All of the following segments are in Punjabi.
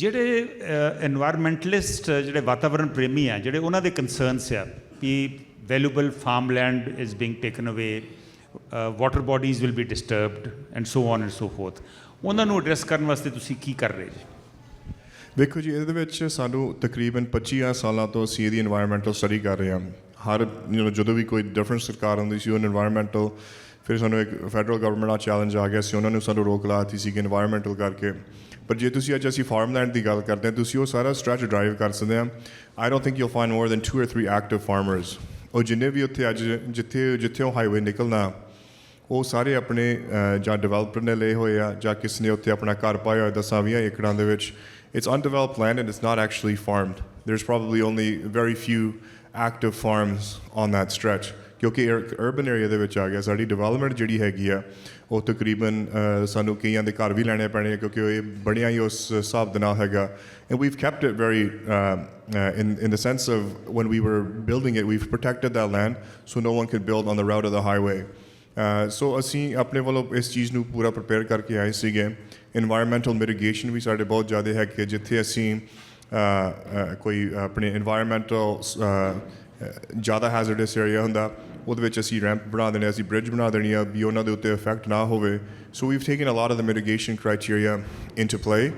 ਜਿਹੜੇ এনवायरमेंटलिस्ट ਜਿਹੜੇ ਵਾਤਾਵਰਣ ਪ੍ਰੇਮੀ ਆ, ਜਿਹੜੇ ਉਹਨਾਂ ਦੇ ਕਨਸਰਨਸ ਆ ਕਿ valuable farm land is being taken away water bodies will be disturbed and so on and so forth ਉਹਨਾਂ ਨੂੰ ਐਡਰੈਸ ਕਰਨ ਵਾਸਤੇ ਤੁਸੀਂ ਕੀ ਕਰ ਰਹੇ ਜੀ? ਦੇਖੋ ਜੀ, ਇਹਦੇ ਵਿੱਚ ਸਾਨੂੰ ਤਕਰੀਬਨ 25 ਸਾਲਾਂ ਤੋਂ ਅਸੀਂ ਇਹਦੀ এনवायरमेंटਲ ਸਟੱਡੀ ਕਰ ਰਹੇ ਹਾਂ। ਹਰ, ਜਦੋਂ ਵੀ ਕੋਈ ਡਿਫਰੈਂਟ ਸਰਕਾਰ ਹੁੰਦੀ ਸੀ, ਉਹ এনवायरमेंटਲ ਫਿਰ ਸਾਨੂੰ ਇੱਕ ਫੈਡਰਲ ਗਵਰਨਮੈਂਟ ਦਾ ਚੈਲੰਜ ਆ ਗਿਆ ਸੀ, ਉਹਨਾਂ ਨੇ ਸਾਨੂੰ ਰੋਕ ਲਾਤੀ ਸੀ ਕਿ এনवायरमेंटਲ ਕਰਕੇ। ਪਰ ਜੇ ਤੁਸੀਂ ਅੱਜ ਅਸੀਂ ਫਾਰਮਲੈਂਡ ਦੀ ਗੱਲ ਕਰਦੇ ਹਾਂ, ਤੁਸੀਂ ਉਹ ਸਾਰਾ ਸਟ੍ਰੈਚ ਡਰਾਈਵ ਕਰ ਸਕਦੇ ਆ I don't think you find more than 2 or 3 active farmers ਉਹ ਜਿੰਨੇ ਵੀ ਉੱਥੇ ਅੱਜ ਜਿੱਥੇ ਜਿੱਥੇ ਉਹ ਹਾਈਵੇ ਨਿਕਲਣਾ, ਉਹ ਸਾਰੇ ਆਪਣੇ ਜਾਂ ਡਿਵੈਲਪਰ ਨੇ ਲਏ ਹੋਏ ਆ, ਜਾਂ ਕਿਸ ਨੇ ਉੱਥੇ ਆਪਣਾ ਘਰ ਪਾਇਆ ਹੋਇਆ ਦਸਾਂ ਵੀਆਂ ਏਕੜਾਂ ਦੇ ਵਿੱਚ। It's undeveloped land and it's not actually farmed there's probably only very few active farms on that stretch ਕਿਉਂਕਿ ਅਰਬਨ ਏਰੀਆ ਦੇ ਵਿੱਚ ਆ ਗਿਆ, ਸਾਡੀ ਡਿਵੈਲਪਮੈਂਟ ਜਿਹੜੀ ਹੈਗੀ ਆ, ਉਹ ਤਕਰੀਬਨ ਸਾਨੂੰ ਕਈਆਂ ਦੇ ਘਰ ਵੀ ਲੈਣੇ ਪੈਣੇ ਕਿਉਂਕਿ ਉਹ ਇਹ ਬੜੀਆਂ ਹੀ ਉਸ ਹਿਸਾਬ ਦੇ ਨਾਲ ਹੈਗਾ। And we've kept it very in in the sense of one we were building it we've protected that land so no one can build on the route of the highway so ਅਸੀਂ ਆਪਣੇ ਵੱਲੋਂ ਇਸ ਚੀਜ਼ ਨੂੰ ਪੂਰਾ ਪ੍ਰਪੇਅਰ ਕਰਕੇ ਆਏ ਸੀਗੇ। এনवायरमेंटਲ ਮਿਟੀਗੇਸ਼ਨ ਵੀ ਸਾਡੇ ਬਹੁਤ ਜ਼ਿਆਦਾ ਹੈ ਕਿ ਜਿੱਥੇ ਅਸੀਂ ਕੋਈ ਆਪਣੇ এনवायरमेंटਲ ਜ਼ਿਆਦਾ ਹੈਜ਼ਰਡਸ ਏਰੀਆ ਹੁੰਦਾ, ਉਹਦੇ ਵਿੱਚ ਅਸੀਂ ਰੈਂਪ ਬਣਾ ਦੇਣੇ ਅਸੀਂ ਬ੍ਰਿਜ ਬਣਾ ਦੇਣੀ ਆ ਵੀ ਉਹਨਾਂ ਦੇ ਉੱਤੇ ਇਫੈਕਟ ਨਾ ਹੋਵੇ। So we've taken a lot of the mitigation criteria into play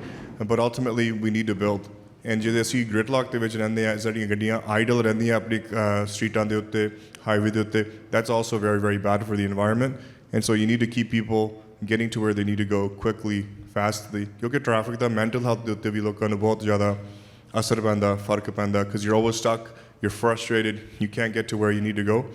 but ultimately we need to build and ਜੇ ਅਸੀਂ ਗ੍ਰਿਡਲੌਕ ਦੇ ਵਿੱਚ ਰਹਿੰਦੇ ਆ ਸਾਡੀਆਂ ਗੱਡੀਆਂ ਆਈਡਲ ਰਹਿੰਦੀਆਂ ਆਪਣੀ ਸਟਰੀਟਾਂ ਦੇ ਉੱਤੇ ਹਾਈਵੇ ਦੇ ਉੱਤੇ, that's also very very bad for the environment. And so you need to keep people getting to where they need to go quickly, fastly, ਕਿਉਂਕਿ ਟ੍ਰੈਫਿਕ ਦਾ ਮੈਂਟਲ ਹੈਲਥ ਦੇ ਉੱਤੇ ਵੀ ਲੋਕਾਂ ਨੂੰ ਬਹੁਤ ਜ਼ਿਆਦਾ asar banda, fark banda, because you're always stuck, you're frustrated, you can't get to where you need to go.